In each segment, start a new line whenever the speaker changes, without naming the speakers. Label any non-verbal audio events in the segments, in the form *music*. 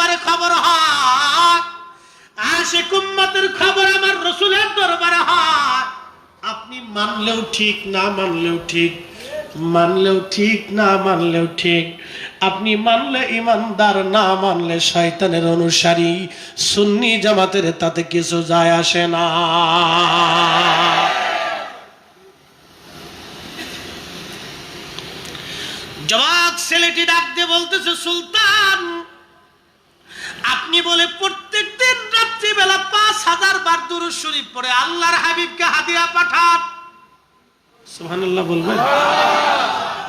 দরবারে খবর হয়। আশে কুম্মতের খবর আমার রসুলের দরবারে হয়। আপনি মানলেও ঠিক, না মানলেও ঠিক মানলেও ঠিক, না মানলেও ঠিক। আপনি মানলে ইমানদার, না মানলে শয়তানের অনুসারী। সুন্নি জামাতের তাতে কিছু যায় আসে না। জবাক ছেলেটি ডাক দিয়ে বলতেছে, সুলতান আপনি বলে প্রত্যেক দিন রাত্রিবেলা পাঁচ হাজার বার দুরুদ শরীফ পড়ে আল্লাহর হাবিবকে হাদিয়া পাঠান। সুবহানাল্লাহ বলবেন।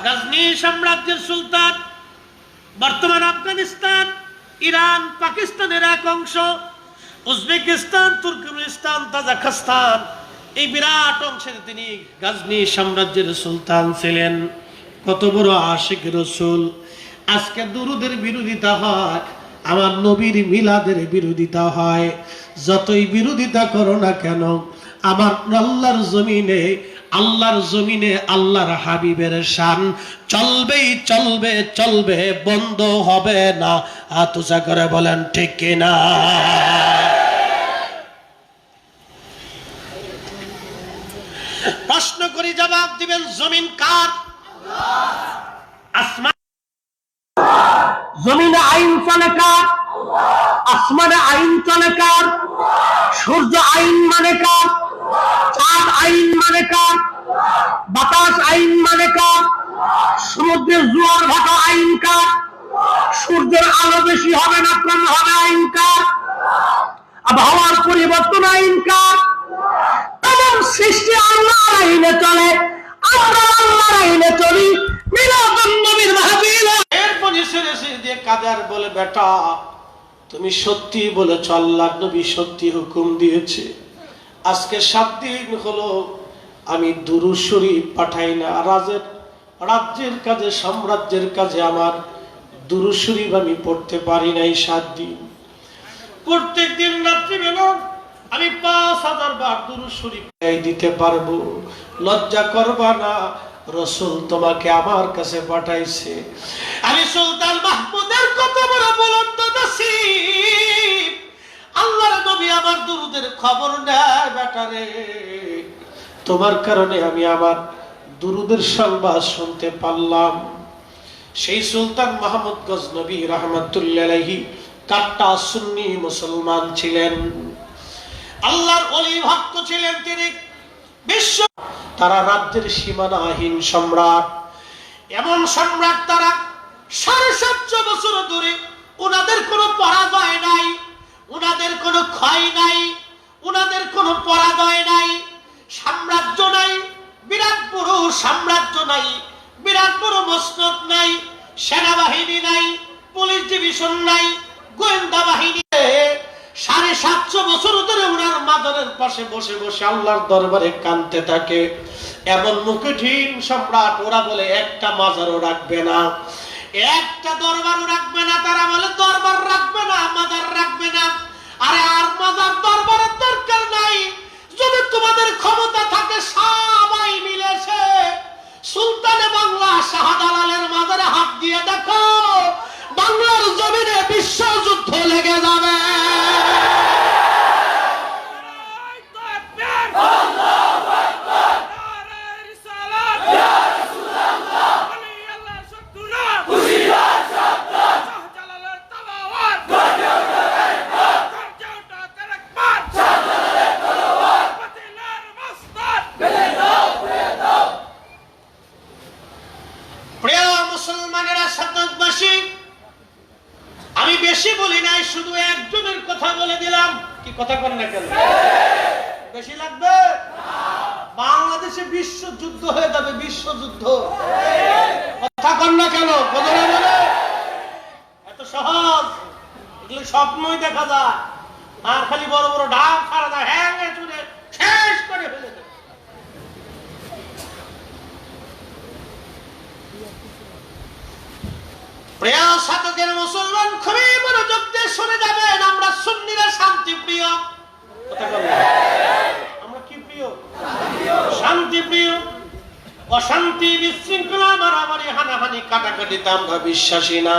গজনি সাম্রাজ্যের সুলতান বর্তমান আফগানিস্তান ইরান পাকিস্তানের এক অংশ উজবেকিস্তান তুর্কমেনিস্তান তাজাকিস্তান এই বিরাট অংশের তিনি গজনি সাম্রাজ্যের সুলতান ছিলেন। কত বড় আশিক রসুল। আজকে দুরুদের বিরোধিতা হয়। আমার নবীর মিলাদের বিরোধিতা হয়। যতই বিরোধিতা করো না কেন, আমার আল্লাহর জমিনে আল্লাহর জমিনে আল্লাহর হাবিবের শান চলবেই চলবে চলবে, বন্ধ হবে না। আতুচা করে বলেন, ঠিক কিনা প্রশ্ন করি, জবাব দিবেন, জমিন কার আসমান
জমিনে আইন চলে কার আসমানে আইন চলে কার? সূর্য আইন মানে কার? চাঁদ আইন মানে কার? বাতাস আইন মানে কার? সমুদ্রের জোয়ার ভাটা আইন কার? সূর্যের আলো বেশি হবে না কম হবে আইন কার? আবহাওয়ার পরিবর্তন আইন কার? এবং সৃষ্টি আল্লাহর আইনে চলে। আমরা আল্লাহর আইনে চলি। মিলাদুন নবীর মাহফিল।
এরপরে সেরে সে দিয়ে কাদার বলে, বেটা তুমি সত্যি বলেছ, আল্লাহ নবী সত্যি হুকুম দিয়েছে। আজকে সাত দিন হলো, আমি দুরু শরীফ পাঠাই না। রাজের, রাজ্যের কাজে, সাম্রাজ্যের কাজে আমার দুরু শরীফ আমি পড়তে পারি নাই সাত দিন। প্রত্যেক দিন রাত্রিবেলা আমি পাঁচ হাজার বার দুরু শরীফ দিতে পারব। লজ্জা করবা না রসুল তোমাকে আমার কাছে পাঠাইছে। আমি সুলতান মাহমুদের কত বড় বলন্দ নসিব। আল্লাহর নবী আমার দুরুদের খবর নেয় বেটারে তোমার কারণে আমি আমার দুরুদের সংবাদ শুনতে পারলাম। সেই সুলতান মাহমুদ গজনবী রহমতুল্লাহি কাট্টা সুন্নি মুসলমান ছিলেন। আল্লাহর অলি ভক্ত ছিলেন তিনি। বিশ্ব, তারা রাজ্যের সীমানাহীন সম্রাট। এমন সম্রাট তারা সাড়ে সাতশো বছর ধরে ওনাদের কোনো পরাজয় নাই ওনাদের কোনো ক্ষয় নাই ওনাদের কোনো পরাজয় নাই। সাম্রাজ্য নাই, বিরাট বড় সাম্রাজ্য নাই, বিরাট বড় মসনদ নাই, সেনাবাহিনী নাই, পুলিশ ডিভিশন নাই গোয়েন্দা বাহিনী সাড়ে সাতশো বছর ধরে ওনার মাদারের পাশে বসে বসে আল্লাহর দরবারে কানতে থাকে। এমন মুখেঢীন সম্রাট, ওরা বলে, একটা মাজারও রাখবে না। একটা দরবারও রাখবে না? তারা বলে, দরবার রাখবে না, মাজার রাখবে না। আরে, আর মাজার দরবারের দরকার নাই। যদি তোমাদের ক্ষমতা থাকে, সবাই মিলেছে সুলতানে বাংলা শাহজালালের মাজারে হাত দিয়ে দেখো। বাংলার জমিনে বিশ্বযুদ্ধ লেগে যাবে প্রিয় মুসলমানেরা সাতবাসী আমি বেশি বলি নাই শুধু একজনের কথা বলে দিলাম কি কথা কর না কেন বেশি লাগবে বাংলাদেশে বিশ্বযুদ্ধ হয়ে যাবে বিশ্বযুদ্ধ কথা কর না কেন কথা না বলে এত সহজ এগুলো দেখা যায়। আর খালি বড় বড় ঢাক ছাড়া যায় হ্যাঁ চুরে শেষ করে ফেলে মুসলমান, খুবই মনোযোগ দিয়ে শুনে যাবেন, আমরা শান্তি প্রিয় আমরা কি প্রিয়? শান্তি প্রিয় অশান্তি বিশৃঙ্খলা, মারামারি, হানাহানি কাটাকাটিতে আমরা বিশ্বাসী না।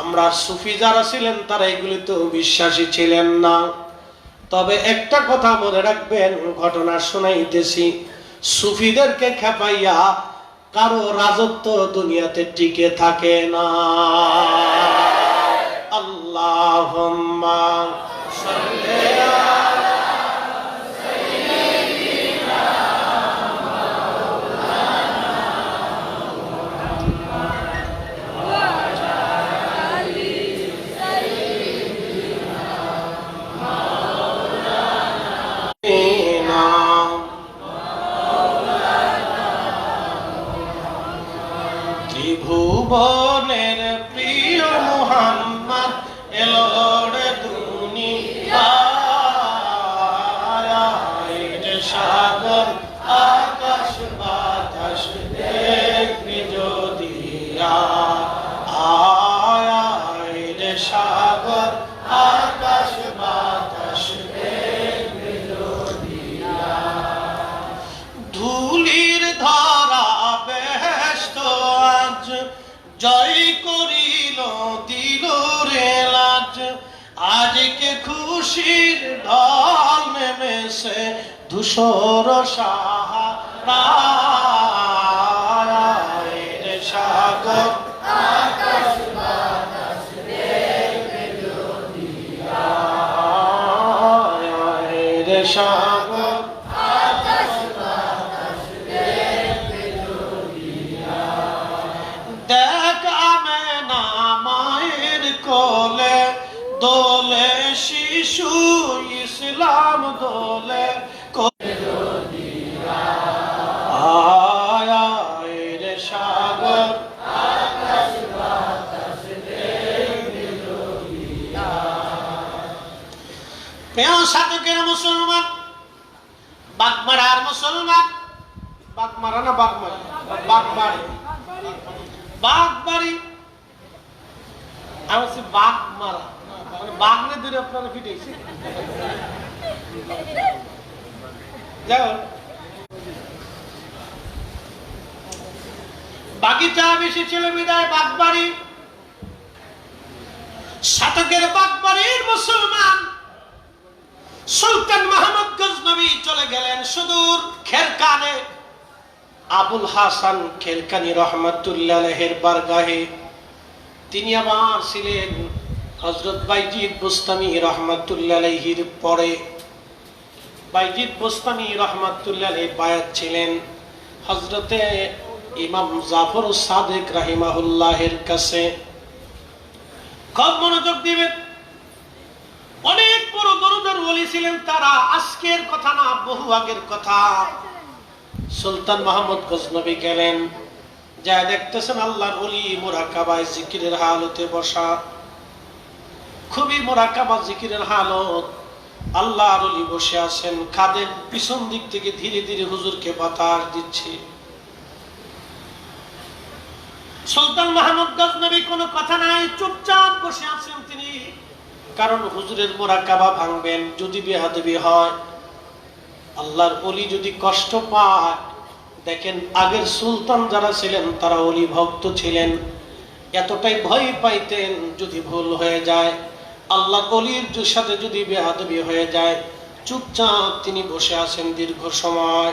আমরা সুফি যারা ছিলেন, তারা এগুলি তো বিশ্বাসী ছিলেন না। তবে একটা কথা মনে রাখবেন, ঘটনা শোনাইতেছি। সুফিদেরকে খেপাইয়া কারও রাজত্ব দুনিয়াতে টিকে থাকে না। আল্লাহ খুশির ঢল নেমেছে ধূসর সাহা রে সাগর। দোলে কোলে আয় আয় রে সাগর প্রিয় সাধকের মুসলমান বাগমারার মুসলমান বাগমারা না বাগমারি বাগবাড়ি বাগবাড়ি আমি বলছি বাঘ মারা মানে বাঘ নিয়ে ধরে আপনারা ফিটেছি যাই হোক। বাগিচা বেশি ছেলে বিদায় বাগবাড়ি। শতকের বাগবাড়ির মুসলমান সুলতান মাহমুদ গজনবী চলে গেলেন সুদূর খেরকানে। আবুল হাসান খেলকানি রহমতুল্লাহের বারগাহে। তিনি আবার ছিলেন হজরত বাইজিদ বুস্তামি রহমতুল্লাহির পরে। বাইজিদ বুস্তামি রহমতুল্লাহ বায়াত ছিলেন হজরতে ইমাম জাফর সাদেক রাহিমাহুল্লাহের কাছে খুব মনোযোগ দিবেন অনেক বড় দরদের ওলি ছিলেন তারা, আজকের কথা না, বহু আগের কথা। সুলতান মাহমুদ গজনবী গেলেন যা দেখতেছেন আল্লাহর অলি মোরাকাবায় জিকিরের হালতে বসা। খুবই মোরাকাবা জিকিরের হালত। আল্লাহর অলি বসে আছেন খাদের পিছন দিক থেকে ধীরে ধীরে হুজুরকে বাতাস দিচ্ছে। সুলতান মাহমুদ গজনবী কোনো কথা নাই, চুপচাপ বসে আছেন তিনি। কারণ হুজুরের মোরাকাবা ভাঙবেন যদি বেহাদবি হয়। আল্লাহর অলি যদি কষ্ট পায়। দেখেন, আগের সুলতান যারা ছিলেন, তারা অলি ভক্ত ছিলেন। এতটাই ভয় পাইতেন যদি ভুল হয়ে যায়। আল্লাহ অলির সাথে যদি বেহাদবি হয়ে যায়, চুপচাপ তিনি বসে আছেন দীর্ঘ সময়।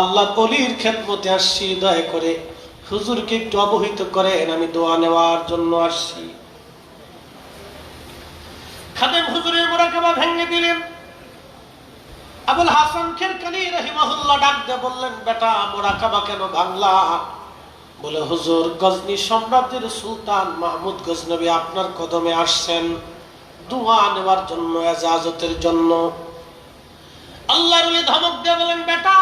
আল্লাহ অলির খেদমতে আসছি, দয়া করে হুজুরকে একটু অবহিত করেন, আমি দোয়া নেওয়ার জন্য আসছি। খাদেম হুজুরের মোরাকাবা ভেঙে দিলেন। আবুল হাসান খেরকানি রহিমাহুল্লাহ ডাক দিয়ে বললেন, বেটা, মোরাকাবা কেন ভাঙলা? বলে, হুজুর, গজনি সাম্রাজ্যের সুলতান মাহমুদ গজনবী আপনার কদমে আসছেন। দোয়া নেওয়ার জন্য, এজাজতের জন্য। আল্লাহর ধমক দিয়ে বলেন বেটা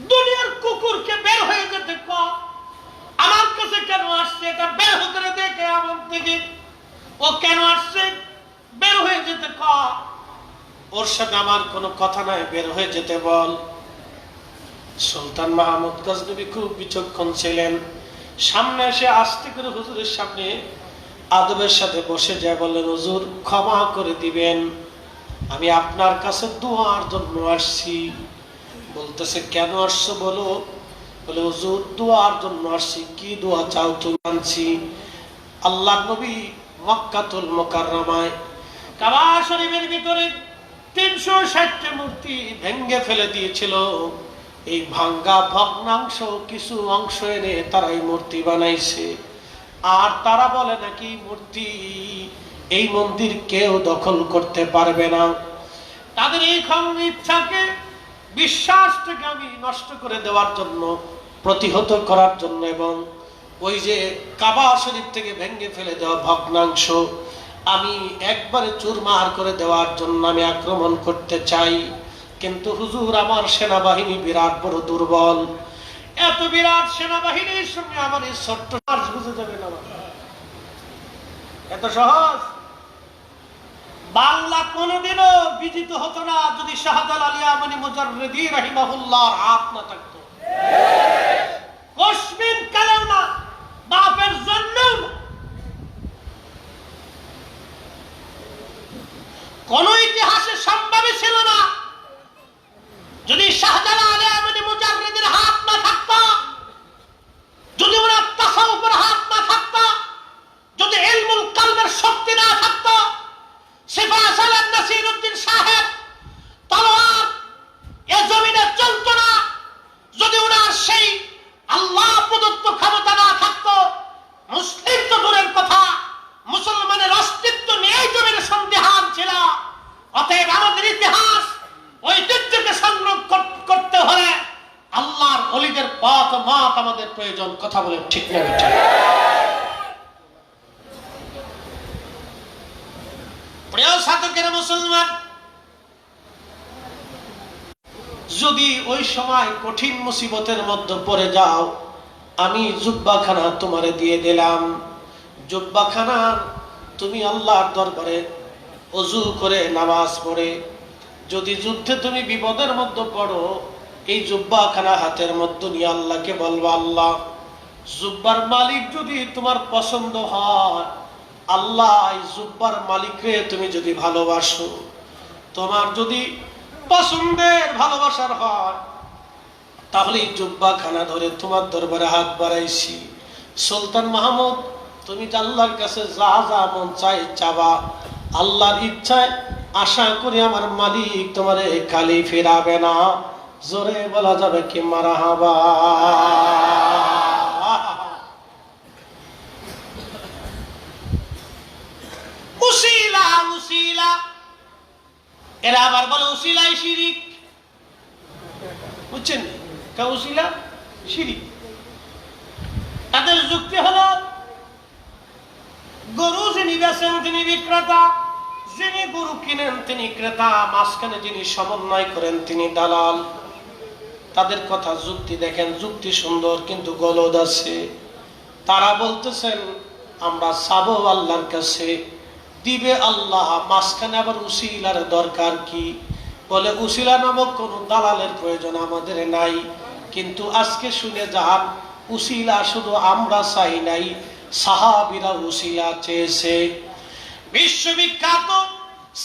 দুনিয়ার কুকুরকে বের হয়ে যেতে কর আমার বলতেছে কেন আসছে এটা বের করে দেখে আমার থেকে। ও কেন আসছে? বের হয়ে যেতে ক। ওর সাথে আমার কোনো কথা নাই, বের হয়ে যেতে বল। সুলতান মাহমুদ গজনবী খুব বিচক্ষণ ছিলেন। সামনে এসে আসতে করে হুজুরের সামনে আদবের সাথে বসে যায় বললেন হুজুর, ক্ষমা করে দিবেন। আমি আপনার কাছে দোয়ার জন্য আসছি। বলতেছে, কেন আসছো বলো? বলে, হুজুর, দোয়ার জন্য আসছি। কি দোয়া চাও তুমি আনছি আল্লাহ নবী মক্কাতুল মোকাররমায় কাবা শরীফের ভিতরে তিনশো ষাটটি মূর্তি ভেঙ্গে ফেলে দিয়েছিল। এই ভাঙ্গা ভগ্নাংশ কিছু অংশ এনে তারা এই মূর্তি বানাইছে। আর তারা বলে নাকি, মূর্তি এই মন্দির কেউ দখল করতে পারবে না। তাদের এই ক্ষম ইচ্ছাকে বিশ্বাসটাকে আমি নষ্ট করে দেওয়ার জন্য, প্রতিহত করার জন্য এবং ওই যে কাবা শরীফ থেকে ভেঙে ফেলে দেওয়া ভগ্নাংশ আমি একবারে চুরমার করে দেওয়ার জন্য আমি আক্রমণ করতে চাই। কিন্তু হুজুর, আমার সেনাবাহিনী বিরাট বড় দুর্বল। এত বিরাট সেনাবাহিনীর সঙ্গে আমার এই ছোট্ট বুঝে যাবে না। এত সহজ? বাংলা কোনোদিনও বিজিত হতো না যদি শাহজাল আলী আমানি মুজাররেদি রাহিমাহুল্লাহর হাত না থাকতো। কশ্মীর কালেও না বাপের জন্যও না কোন ইতিহাসে সম্ভবই ছিল না যদি শাহজালাল আলী আমানি মুজাররেদির হাত না থাকতো যদি ওনার তাসাউফের হাত না থাকতো যদি ইলমুল কালবের শক্তি না থাকতো সিফা সালাম নাসির উদ্দিন সাহেব তলোয়ার এ জমিনে চলতো না যদি ওনার সেই আল্লাহ প্রদত্ত ক্ষমতা না থাকতো মুসলিম তো দূরের কথা মুসলমানের অস্তিত্ব নিয়েই জমিনে সন্দেহান ছিল অতএব আমাদের ইতিহাস ঐতিহ্যকে সংগ্রহ কর- করতে হলে আল্লাহর অলিদের পথ মত আমাদের প্রয়োজন কথা বলে ঠিক না ঠিক প্রিয় মুসলমান? যদি ওই সময় কঠিন মুসিবতের মধ্যে পড়ে যাও, আমি জুব্বাখানা তোমারে দিয়ে দিলাম। জুব্বাখানা, তুমি আল্লাহর দরবারে অজু করে নামাজ পড়ে। যদি যুদ্ধে তুমি বিপদের মধ্যে পড়ো, এই জুব্বাখানা হাতের মধ্যে নিয়ে আল্লাহকে বলব, আল্লাহ, জুব্বার মালিক যদি তোমার পছন্দ হয় আল্লাহ জুব্বার মালিকরে তুমি যদি ভালোবাসো, তোমার যদি পছন্দের ভালোবাসার হয়, তাহলে জুব্বা খানা ধরে তোমার দরবারে হাত বাড়াইছি। সুলতান মাহমুদ, তুমি আল্লাহর কাছে যা যা মন চাই চাবা, আল্লাহর ইচ্ছায় আশা করি আমার মালিক তোমার কালি ফেরাবে না। জোরে বলা যাবে কি মারা হাবা তাদের যুক্তি গরু যিনি বেছেন তিনি বিক্রেতা, যিনি গরু কিনেন তিনি ক্রেতা, মাঝখানে যিনি সমন্বয় করেন তিনি দালাল। তাদের কথা যুক্তি দেখেন, যুক্তি সুন্দর, কিন্তু গলদ আছে। তারা বলতেছেন, আমরা সাবো আল্লাহর কাছে। দিবে আল্লাহ, মাঝখানে আবার উসিলার দরকার কি? বলে উসিলা নামক কোন দালালের প্রয়োজন আমাদের নাই। কিন্তু আজকে শুনে যান উসিলা শুধু আমরা চাই নাই, সাহাবিরা উসিলা চেয়েছে। বিশ্ববিখ্যাত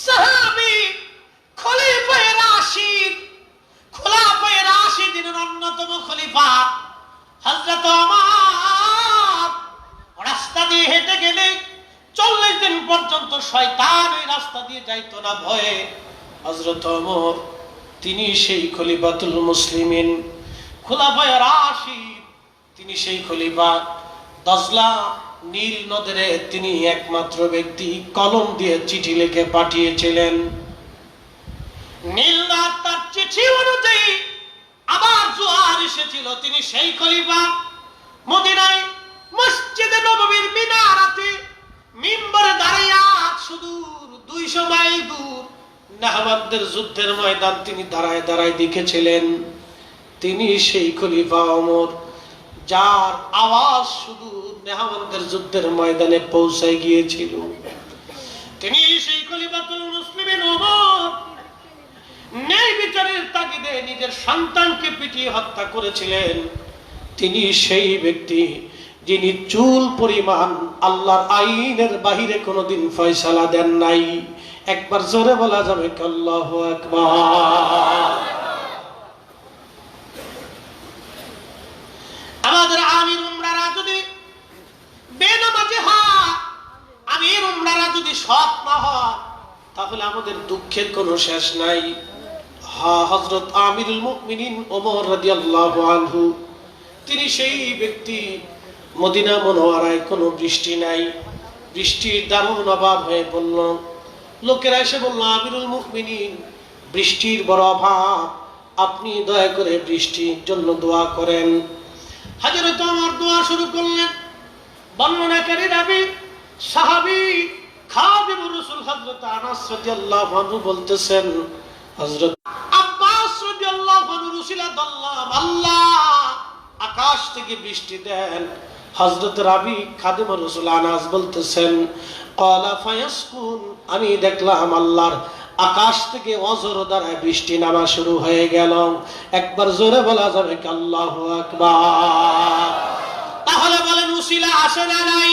সাহাবি খলিফায়ে রাশিদ, খোলাফায়ে রাশিদিনের অন্যতম খলিফা, হযরত ওমর। রাস্তা দিয়ে হেঁটে গেলে চল্লিশ দিন পর্যন্ত শয়তান ওই রাস্তা দিয়ে যাইতো না ভয়ে। হজরত ওমর, তিনি সেই খলিফাতুল মুসলিমিন খোলাফায়ে রাশিদ তিনি সেই খলিফা, দজলা নীল নদরে তিনি একমাত্র ব্যক্তি, কলম দিয়ে চিঠি লিখে পাঠিয়েছিলেন। নীল নদ তার চিঠি অনুযায়ী আবার জোয়ার এসেছিল। তিনি সেই খলিফা, মদিনায় মসজিদে নববীর মিনারাতে মিম্বরে দাঁড়িয়ে সুদূর দুইশো মাইল দূর। নাহবানদের যুদ্ধের ময়দান তিনি দাঁড়ায় দাঁড়ায় দেখেছিলেন। তিনি সেই খলিফা অমর যার আওয়াজ শুধু নেহামানদের যুদ্ধের ময়দানে পৌঁছায় গিয়েছিল। তিনি সেই খলিফাতুল মুসলিমের ওমর। ন্যায় বিচারের তাগিদে নিজের সন্তানকে পিটিয়ে হত্যা করেছিলেন। তিনি সেই ব্যক্তি যিনি চুল পরিমাণ আল্লাহর আইনের বাহিরে কোনোদিন ফয়সালা দেন নাই। একবার জোরে বলা যাবে আল্লাহ আমাদের আমির উমরারা যদি বেনামাজি হয়, আমির উমরারা যদি সৎ না হয়, তাহলে আমাদের দুঃখের কোনো শেষ নাই। হা হজরত আমিরুল মুমিনিন ওমর রাদিয়াল্লাহু আনহু, তিনি সেই ব্যক্তি মদিনা মনোয়ারায় কোনো বৃষ্টি নাই। বৃষ্টির দারুণ অভাব হয়ে পড়ল। লোকেরা এসে বলল, আমিরুল মুমিনিন, বৃষ্টির বড় অভাব। আপনি দয়া করে বৃষ্টির জন্য দোয়া করেন। হাজরত আমার দোয়া শুরু করলেন। বর্ণনাকারী রাবি সাহাবি খাদিম রাসূল হযরত আনাস রাদিয়াল্লাহু আনহু বলতেছেন, হযরত আব্বাস রাদিয়াল্লাহু আনহু রুসিলা আল্লাহ আকাশ থেকে বৃষ্টি দেন। হযরত রাবি খাদিম রাসূল আনাস বলতেছেন, ক্বালা ফায়াসকুন আমি দেখলাম আল্লাহর আকাশ থেকে অজর দ্বারা বৃষ্টি নামা শুরু হয়ে গেল। একবার জোরে বলা যাবে আল্লাহু আকবার। তাহলে বলেন, উসিলা আসে না নাই?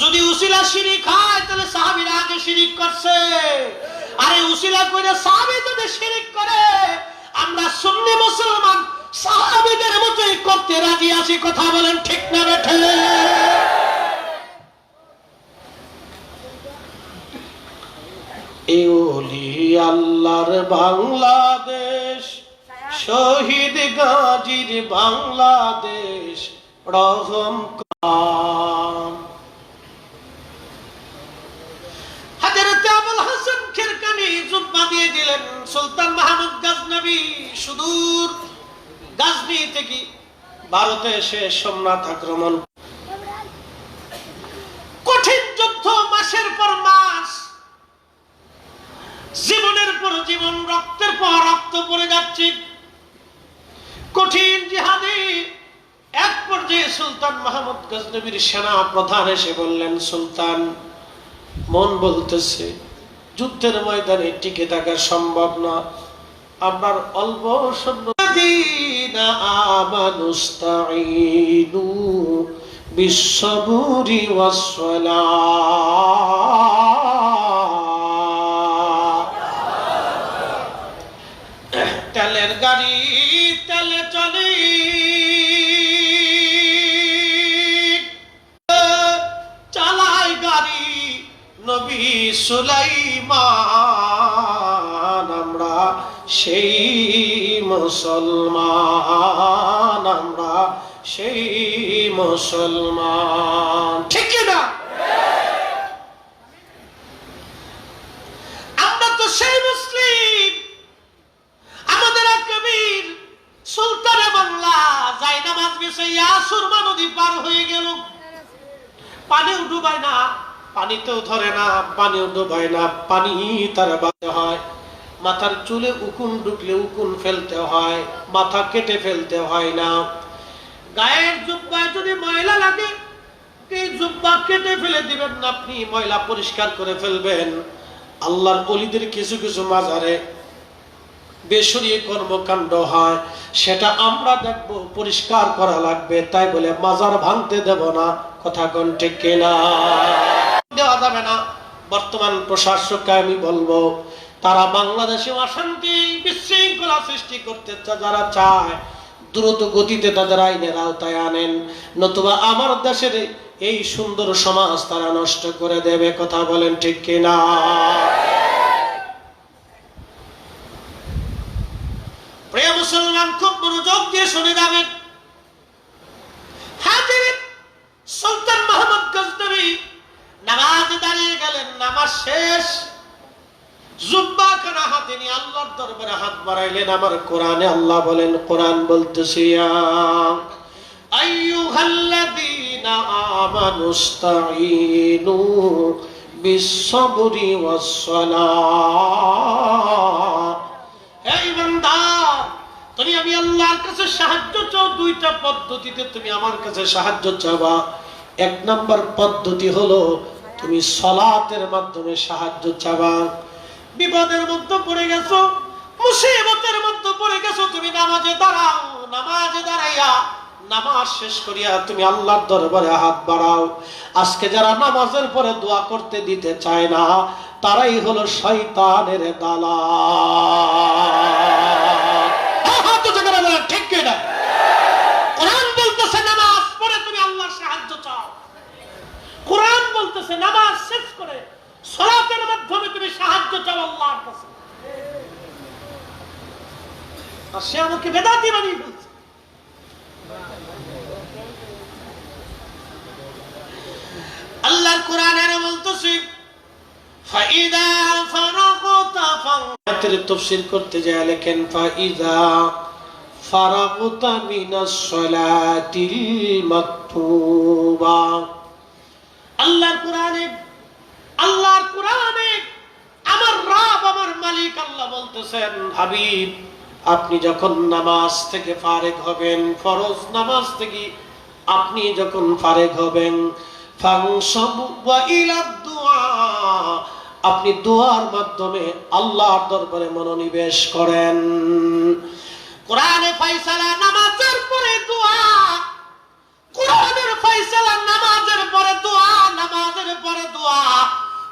যদি উসিলা শিরিক হয়, তাহলে সাহাবীরা আগে শিরিক করছে। আরে উসিলা করে সাহাবী যদি শিরিক করে, আমরা সুন্নি মুসলমান সাহাবীদের মতোই করতে রাজি আছি, কথা বলেন ঠিক না বেঠে? আল্লাহর বাংলাদেশ, শহীদ গাজীর বাংলাদেশ, রহম হাসান খিরকানি দিয়ে দিলেন, সুলতান মাহমুদ গাজনবী, সুদূর। গাজনি থেকে ভারতে এসে সোমনাথ আক্রমণ? কঠিন যুদ্ধ মাসের পর মাস। জীবনের পর জীবন, রক্তের পর রক্ত পড়ে যাচ্ছে। কঠিন জিহাদে এক পর্যায়ে সুলতান মাহমুদ গজনবীর সেনা প্রধান এসে বললেন, সুলতান, মন বলতেছে, যুদ্ধের ময়দানে টিকে থাকা সম্ভব না। আপনার অল্প সৈন্য آمنوا استعينوا بالصبر والصلاة তেলের গাড়ি তেলে চলে চালায় গাড়ি নবী সুলাইমান আমরা সেই মুসলমান, আমরা সেই মুসলমান। ঠিক না? আমরা তো সেই মুসলিম। আমাদের কবির সুলতানে বাংলা যাই নামাজ গেছে সুরমা নদী পার হয়ে গেল। পানিও ডুবায় না, পানিতেও ধরে না, পানিও ডুবায় না, পানি তারা বাঁধতে হয়। মাথার চুলে উকুন ঢুকলে উকুন ফেলতে হয়, মাথা কেটে ফেলতে হয় না। গায়ের জুব্বায় যদি ময়লা লাগে, এই জুব্বা কেটে ফেলে দিবেন না, আপনি ময়লা পরিষ্কার করে ফেলবেন। আল্লাহর অলিদের কিছু কিছু মাজারে বেসরীয় কর্মকাণ্ড হয়, সেটা আমরা দেখব, পরিষ্কার করা লাগবে, তাই বলে মাজার ভাঙতে দেব না, কথা কোন ঠিক কিনা? দেওয়া যাবে না। বর্তমান প্রশাসককে আমি বলব তারা বাংলাদেশে অশান্তি বিশৃঙ্খলা সৃষ্টি করতে যারা চায়, দ্রুত গতিতে তাদের আইনের আওতায় আনেন। নতুবা আমার দেশের এই সুন্দর সমাজ তারা নষ্ট করে দেবে, কথা বলেন ঠিক কিনা? প্রিয় মুসলমান, খুব মনোযোগ দিয়ে শুনে যাবেন হাজির সুলতান মোহাম্মদ গজনবী নামাজ দাঁড়িয়ে গেলেন নামাজ শেষ জুব্বা খানা হাতে নিয়ে আল্লাহর দরবারে হাত বাড়াইলেন আমার কোরআনে আল্লাহ বলেন, কোরআন বলতেছি তুমি আমি আল্লাহর কাছে সাহায্য চাও, দুইটা পদ্ধতিতে তুমি আমার কাছে সাহায্য এক নম্বর পদ্ধতি হলো, তুমি সলাতের মাধ্যমে সাহায্য চাবা। বিপদের মধ্যে পড়ে গেছো মুসিবতের মধ্যে পড়ে গেছো তুমি নামাজে দাঁড়াও নামাজে দাঁড়াইয়া নামাজ শেষ করিয়া তুমি আল্লাহর দরবারে হাত বাড়াও। আজকে যারা নামাজের পরে দোয়া করতে দিতে চায় না তারাই হলো শয়তানের দালা *laughs* ঠিক কি না? কোরআন বলতেছে নামাজ পড়ে তুমি আল্লাহর সাহায্য চাও। কোরআন বলতেছে নামাজ শেষ করে সলাতের মাধ্যমে তুমি সাহায্য চাও আল্লাহর কাছে। আর সে আমাকে বেদাতি বানিয়ে ফেলছে। আল্লাহর কোরআন এর বলতেছে, ফাইদা ফারাগতা তাফসীর করতে যায় লেখেন, ফাইদা ফারাগতা সালাতিল মাকতুবা। আল্লাহর কোরআনে আল্লাহর কোরআনে আমার রব, আমার মালিক, আল্লাহ বলতেছেন, হাবিব আপনি যখন নামাজ থেকে ফারেক হবেন, ফরজ নামাজ থেকে আপনি যখন ফারেক হবেন আপনি দোয়ার মাধ্যমে আল্লাহর দরবারে মনোনিবেশ করেন। কোরআনে ফয়সালা নামাজের পরে দোয়া। কোরআনের ফয়সালা নামাজের পরে দোয়া, নামাজের পরে দোয়া।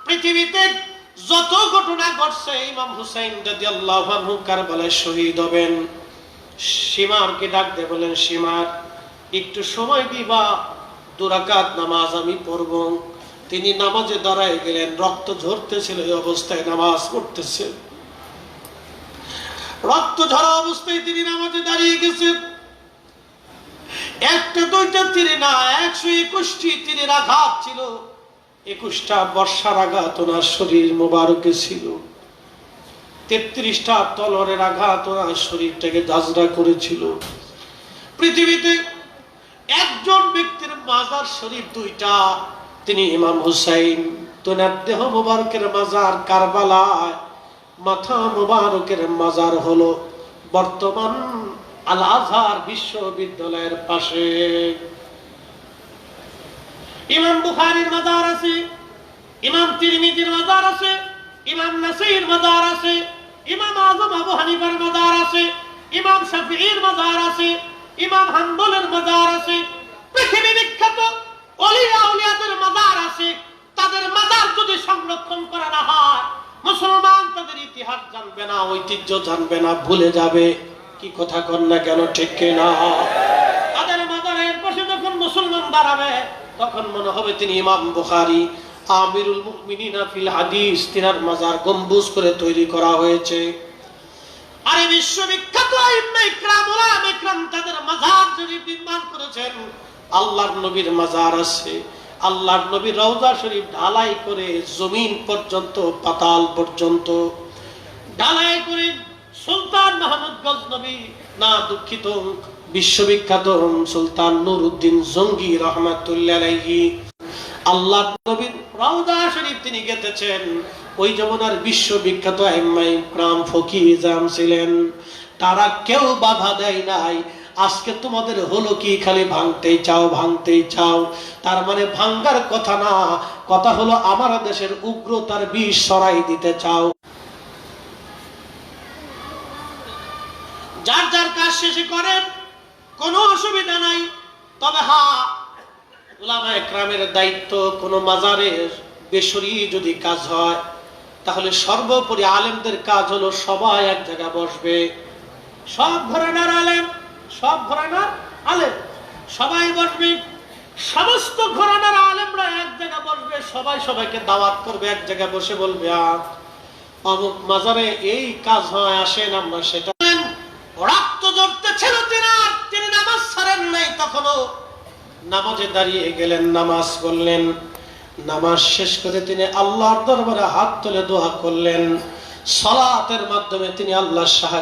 পৃথিবীতে যত ঘটনা ঘটছে, ইমাম হুসাইন রাদিয়াল্লাহু আনহু কারবালায় শহীদ হবেন। ডাক দিয়ে বলেন সীমার, একটু সময় দিবা দুরাকাত নামাজ আমি পড়ব। তিনি নামাজে দাঁড়ায় গেলেন, রক্ত ঝরতেছিল এই অবস্থায়, নামাজ পড়তেছে। রক্ত ঝরা অবস্থায় তিনি নামাজে দাঁড়িয়ে গেছেন। একটা, দুইটা তীরে না, একশো একুশটি তীরের আঘাত ছিল। একুশটা বর্ষার আঘাত ওনার শরীর মোবারকে ছিল। তেত্রিশটা তলরের আঘাত ওনার শরীরটাকে দাজরা করেছিল। পৃথিবীতে একজন ব্যক্তির মাজার শরীফ দুইটা, তিনি ইমাম হুসাইন, তোনার দেহ মোবারকের মাজার কারবালায়, মাথা মোবারকের মাজার হলো বর্তমান আল আজহার বিশ্ববিদ্যালয়ের পাশে। ইমাম বুখারীর মাজার আছে, ইমাম তিরমিজির মাজার আছে, ইমাম নাসির মাজার আছে, ইমাম আজম আবু হানিফার মাজার আছে, ইমাম শাফিঈর মাজার আছে, ইমাম হাম্বলের মাজার আছে, পৃথিবী বিখ্যাত অলিয়া উলিয়াদের মাজার আছে, তাদের মাজার যদি সংরক্ষণ করা না হয়, মুসলমান তাদের ইতিহাস জানবে না, ঐতিহ্য জানবে না, ভুলে যাবে। কি কথা কর না কেন, ঠিক না তাদের মাজারের পাশে যখন মুসলমান দাঁড়াবে তখন মনে হবে তিনি ইমাম বুখারী। আমিরুল মুমিনিনা ফিল হাদিস, তিনার মাজার গম্বুজ করে তৈরি করা হয়েছে। আরে বিশ্ববিখ্যাত আইম্মা ইকরাম ইকরাম তাদের মাজার শরীফ নির্মাণ করেছেন, আল্লাহর নবীর মাজার আছে। আল্লাহর নবীর রওজা শরীফ ঢালাই করে জমিন পর্যন্ত, পাতাল পর্যন্ত। ঢালাই করে সুলতান মাহমুদ গজনবী না দুঃখিত বিশ্ববিখ্যাত সুলতান নুরউদ্দিন জঙ্গি রহমাতুল্লাহ আল্লাহ নবীর রওজা শরীফ তিনি গেতেছেন ওই জমানার বিশ্ববিখ্যাত আইম্মাই প্রাম ফকিজাম ছিলেন। তারা কেউ বাধা দেয় নাই। আজকে তোমাদের হলো কি খালি ভাঙতেই চাও ভাঙতেই চাও। তার মানে ভাঙ্গার কথা না। কথা হলো আমার দেশের উগ্রতার বিষ সরাই দিতে চাও। যার যার কাজ শেষে করেন কোনো অসুবিধা নাই। তবে হা উলামা একরামের দায়িত্ব কোনো মাজারের বেসরি যদি কাজ হয়, তাহলে সর্বোপরি আলেমদের কাজ হলো সবাই এক জায়গায় বসবে। সব ঘরানার আলেম, সব ঘরানার আলেম, সবাই বসবে। সমস্ত ঘরানার আলেমরা এক জায়গায় বসবে, সবাই সবাইকে দাওয়াত করবে, এক জায়গায় বসে বলবে অমুক মাজারে এই কাজ হয়, আসেন আমরা সেটা রক্ত জড়তে ছিল তিনার তিনি নামাজ ছাড়েন নাই তখনও নামাজে দাঁড়িয়ে গেলেন, নামাজ করলেন নামাজ শেষ করে তিনি আল্লাহর দরবারে হাত তুলে দোয়া করলেন। সলাতের মাধ্যমে তিনি আল্লাহর সাহায্য